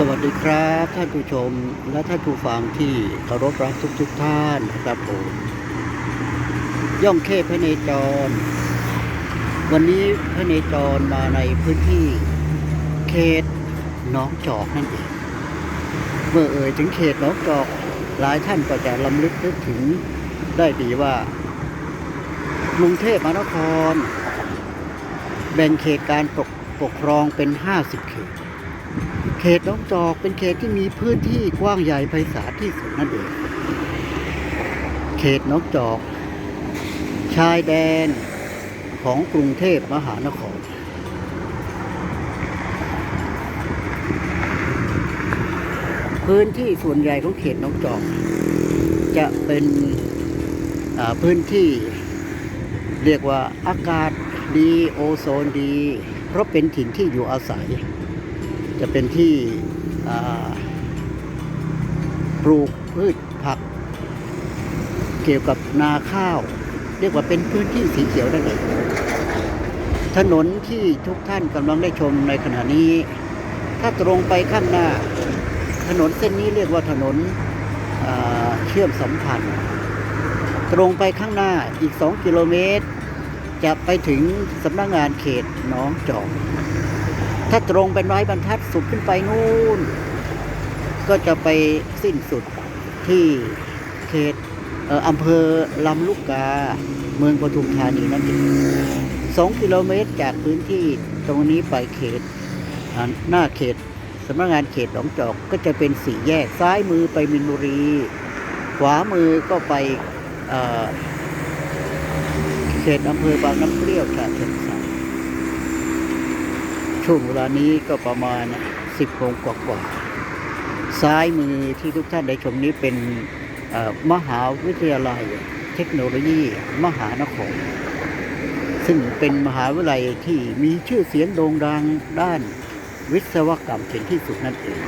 สวัสดีครับ ท่านผู้ชมและท่านผู้ฟังที่เคารพรักทุกทุกท่านนะครับผมย่องเขพระเนจร วันนี้พระเนจรมาในพื้นที่เขตหน้องจอกนั่นเองเมื่อเอ่ยถึงเขตหน้องจอกหลายท่านก็จะลำลึกนึกถึงได้ดีว่ากรุงเทพมหานคร แบ่งเขตการปกปกครองเป็น 50 เขต เขตหน้องจอกเป็นเขตที่มีพื้นที่กว้างใหญ่ไพศาลที่สุดนั่นเอง เขตหน้องจอก ชายแดนของกรุงเทพมหานคร พื้นที่ส่วนใหญ่ของเขตหน้องจอก จะเป็นพื้นที่เรียกว่าอากาศดีโอโซนดี เพราะเป็นถิ่นที่อยู่อาศัย จะเป็นที่ปลูกพืชผัก เกี่ยวกับนาข้าว เรียกว่าเป็นพื้นที่สีเขียวได้เลยถนนที่ทุกท่านกำลังได้ชมในขณะนี้ ถ้าตรงไปข้างหน้า ถนนเส้นนี้เรียกว่าถนนเชื่อมสัมพันธ์ ตรงไปข้างหน้าอีก 2 กิโลเมตร จะไปถึงสำนักงงานเขตหน้องจอก ถ้าตรงเป็นร้อยบรรทัดสุดขึ้นไปนู่น ก็จะไปสิ้นสุดที่เขตเอออำเภอลำลูกกา เมืองปทุมธานีนั่นเองสองกิโลเมตรจากพื้นที่ตรงนี้ไปเขตหน้าเขตสำนักงานเขตหนองจอกก็จะเป็นสี่แยก ซ้ายมือไปมินบุรี ขวามือก็ไปเเขตอำเภอบางน้ำเปรี้ยวฉะ ช่วงเวลานี้ก็ประมาณ 10โมงกว่าๆซ้ายมือที่ทุกท่านได้ชมนี้เป็นมหาวิทยาลัยเทคโนโลยีมหานคร ซึ่งเป็นมหาวิทยาลัยที่มีชื่อเสียงโด่งดังด้านวิศวกรรมเป็นที่สุดนั่นเอง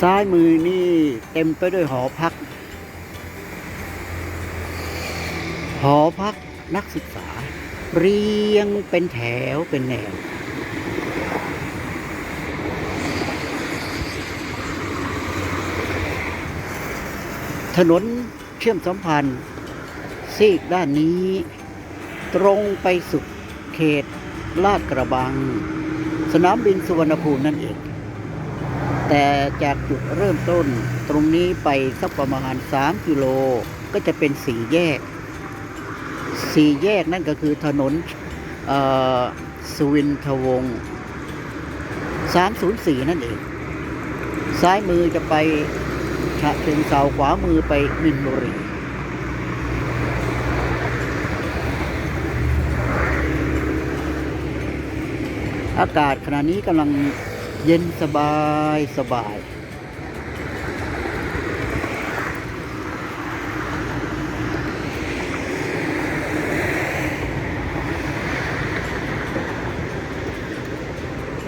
ซ้ายมือนี่เต็มไปด้วยหอพัก หอพักนักศึกษา เรียงเป็นแถวเป็นแนว ถนนเชื่อมสัมพันธ์ ซีกด้านนี้ ตรงไปสุดเขตลาดกระบัง สนามบินสุวรรณภูมินั่นเอง แต่จากจุดเริ่มต้นตรงนี้ไปสักประมาณ 3 กิโลก็จะเป็นสี่แยก สี่แยกนั่นก็คือถนนสุวินทวงศ์304 นั่นเอง ซ้ายมือจะไปฉะเชิงเซาขวามือไปมินบุรีอากาศขณะนี้กำลัง เย็นสบายสบาย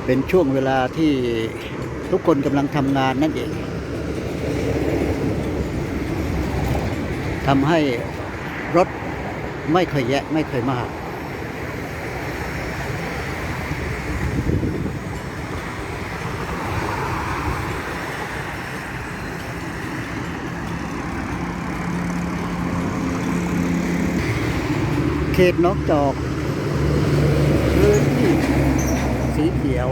เป็นช่วงเวลาที่ทุกคนกำลังทำงานนั่นเองทำให้รถไม่เคยแยะไม่เคยมาก เขตนองจอกพื้นที่สีเขียว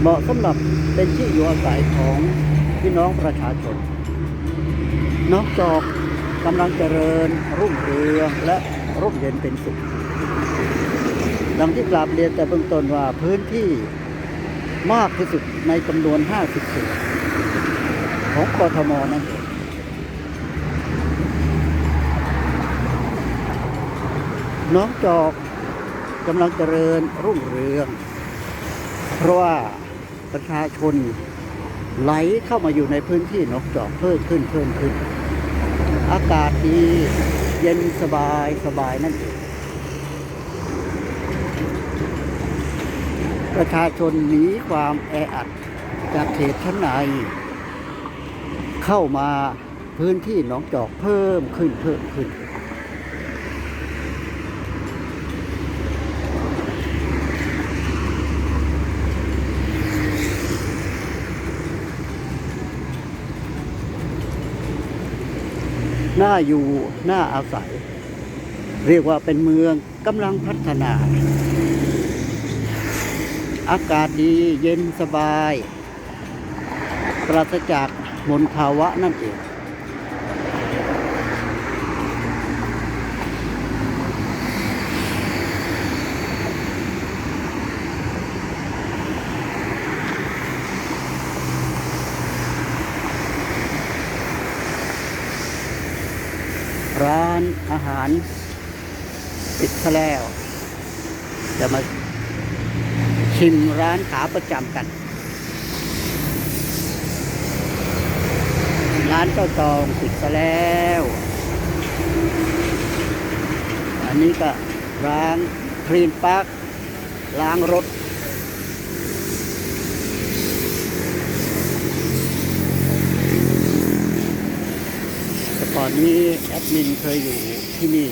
เหมาะสำหรับเป็นที่อยู่อาศัยของพี่น้องประชาชนนองจอกกำลังเจริญรุ่งเรืองและร่มเย็นเป็นสุขดังที่กราบเรียนแต่เบื้องต้นว่าพื้นที่มากที่สุดในจำนวน50ส่วนของกทมนั่นเอง น้องจอกกำลังเจริญรุ่งเรือง เพราะว่าประชาชนไหลเข้ามาอยู่ในพื้นที่หนองจอกเพิ่มขึ้นเพิ่มขึ้น อากาศดีเย็นสบายสบายนั่นเองประชาชนหนีความแออัดจากเขตชั้นใน เข้ามาพื้นที่หนองจอกเพิ่มขึ้นเพิ่มขึ้น น่าอยู่น่าอาศัย เรียกว่าเป็นเมืองกำลังพัฒนา อากาศดีเย็นสบาย ปราศจากมลภาวะนั่นเอง้นอาหารปิดซะแล้ว จะมาชิมร้านขาประจำกัน ร้านเจ้าตองปิดซะแล้ว อันนี้ก็ร้านคลีนปาร์คล้างรถ ก่อนนี้แอดมินเคยอยู่ที่นี่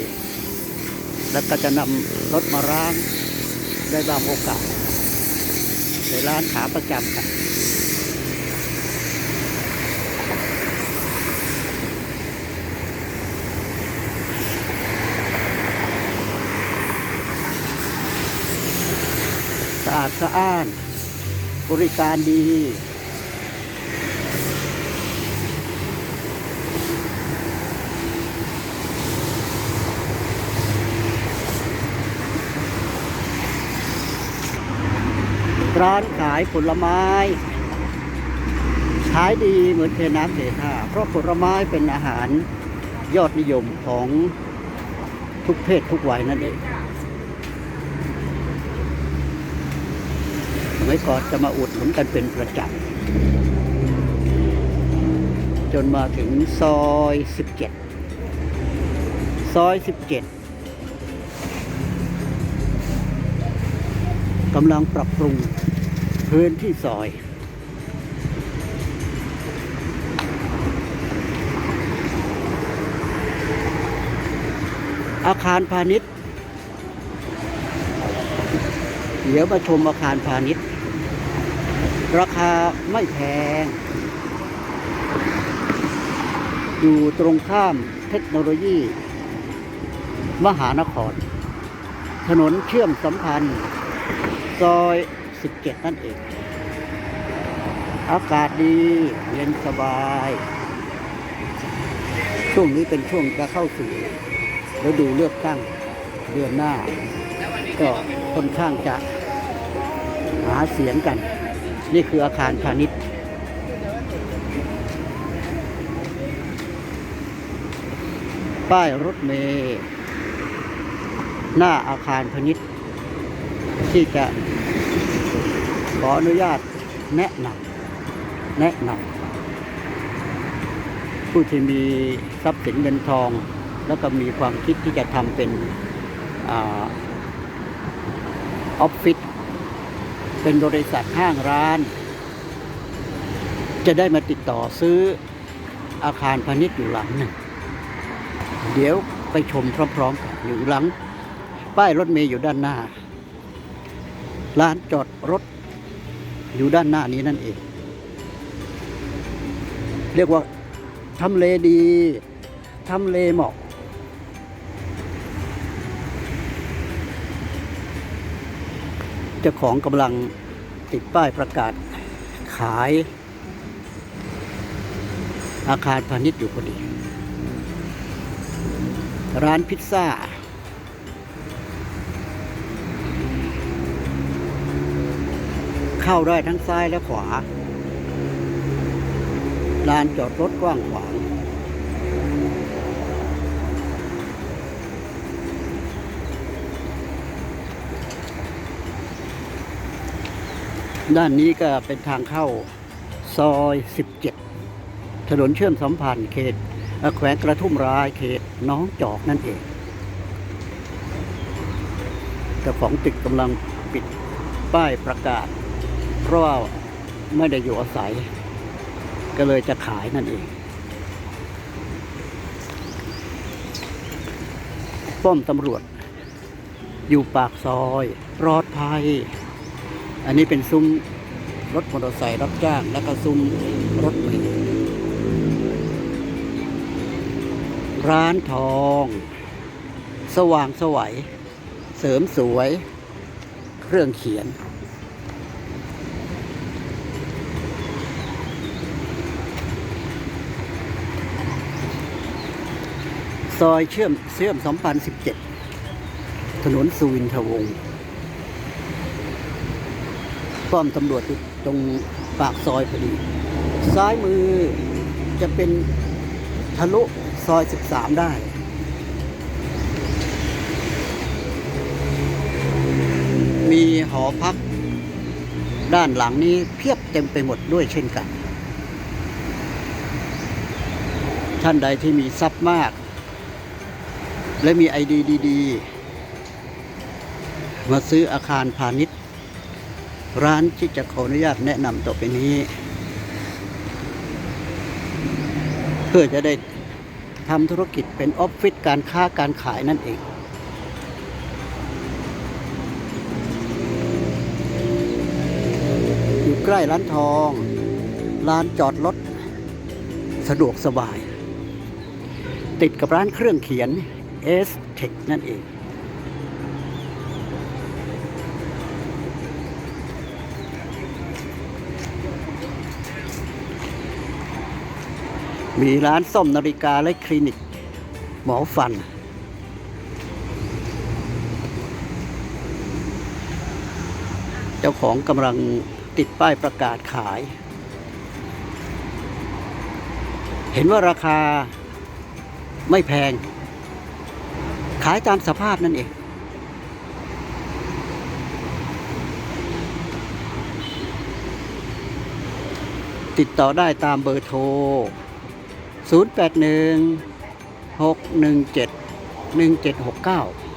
แล้วก็จะนำรถมาล้างได้บางโอกาสในร้านขาประจำกันสะอาดสะอ้าน บริการดี ร้านขายผลไม้ ขายดีเหมือนเทน้ำเทท่าเพราะผลไม้เป็นอาหารยอดนิยมของทุกเพศทุกวัยนั่นเองสมัยก่อนจะมาอุดหนุนกันเป็นประจำจนมาถึงซอย 17 ซอย 17กำลังปรับปรุง พื้นที่ซอย อาคารพาณิชย์ เดี๋ยวมาชมอาคารพาณิชย์ ราคาไม่แพง อยู่ตรงข้ามเทคโนโลยี มหานคร ถนนเชื่อมสัมพันธ์ ซอย 17 นั่นเอง อากาศดีเย็นสบาย ช่วงนี้เป็นช่วงจะเข้าสู่ฤดูเลือกตั้งเดือนหน้า ก็ค่อนข้างจะหาเสียงกัน นี่คืออาคารพาณิชย์ป้ายรถเมล์หน้าอาคารพาณิชย์ที่จะ ขออนุญาตแนะนำแนะนำผู้ที่มีทรัพย์สินเงินทอง แล้วก็มีความคิดที่จะทำเป็นอาออฟฟิศเป็นบริษัทห้างร้าน จะได้มาติดต่อซื้ออาคารพาณิชย์อยู่หลังหนึ่ง เดี๋ยวไปชมพร้อมๆกันอยู่หลัง ป้ายรถเมย์อยู่ด้านหน้า ร้านจอดรถ อยู่ด้านหน้านี้นั่นเอง เรียกว่าทำเลดีทำเลเหมาะเจ้าของกำลังติดป้ายประกาศขาย อาคารพาณิชย์อยู่พอดี ร้านพิซซ่า เข้าได้ทั้งซ้ายและขวา ลานจอดรถกว้างขวาง ด้านนี้ก็เป็นทางเข้าซอย 17 ถนนเชื่อมสัมพันธ์เขตแขวงกระทุ่มรายเขตน้องจอกนั่นเองเจ้าของตึกกำลังปิดป้ายประกาศ เพราะว่าไม่ได้อยู่อาศัย ก็เลยจะขายนั่นเองป้อมตำรวจ อยู่ปากซอยปลอดภัย อันนี้เป็นซุ้มรถมอเตอร์ไซค์รับจ้าง แล้วก็ซุ้มรถเมล์ร้านทอง สว่างสวัย เสริมสวย เครื่องเขียน ซอยเชื่อมเชื่อม2017 ถนนสุวินทวงศ์ป้อมตำรวจอยู่ตรงปากซอยพอดี ซ้ายมือจะเป็นทะลุซอย 13 ได้มีหอพัก ด้านหลังนี้เพียบเต็มไปหมดด้วยเช่นกัน ท่านใดที่มีทรัพย์มาก และมีไอดีดีๆ มาซื้ออาคารพาณิชย์ ร้านที่จะขออนุญาตแนะนำต่อไปนี้ เพื่อจะได้ทำธุรกิจเป็นออฟฟิศการค้าการขายนั่นเองอยู่ใกล้ร้านทอง ร้านจอดรถ สะดวกสบาย ติดกับร้านเครื่องเขียน S Tech นั่นเอง มีร้านซ่อมนาฬิกาและคลินิก หมอฟัน เจ้าของกำลังติดป้ายประกาศขาย เห็นว่าราคาไม่แพง ขายตามสภาพนั่นเองติดต่อได้ตามเบอร์โทร 081 617 1769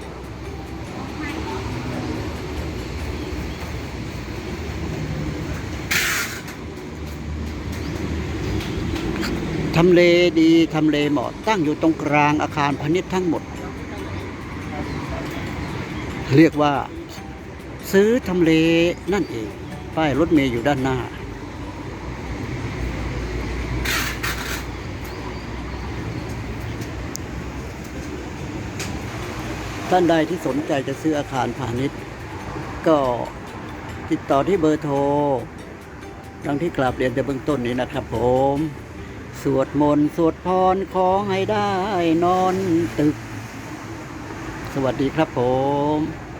ทำเลดี ทำเลเหมาะตั้งอยู่ตรงกลางอาคารพาณิชย์ทั้งหมด เรียกว่า ซื้อทำเลนั่นเอง ป้ายรถเมย์อยู่ด้านหน้า ท่านใดที่สนใจจะซื้ออาคารพาณิชย์ ก็ติดต่อที่เบอร์โทรดังที่กราบเรียนแต่เบื้องต้นนี้นะครับผม สวดมนต์สวดพรขอให้ได้นอนตึก สวัสดีครับผม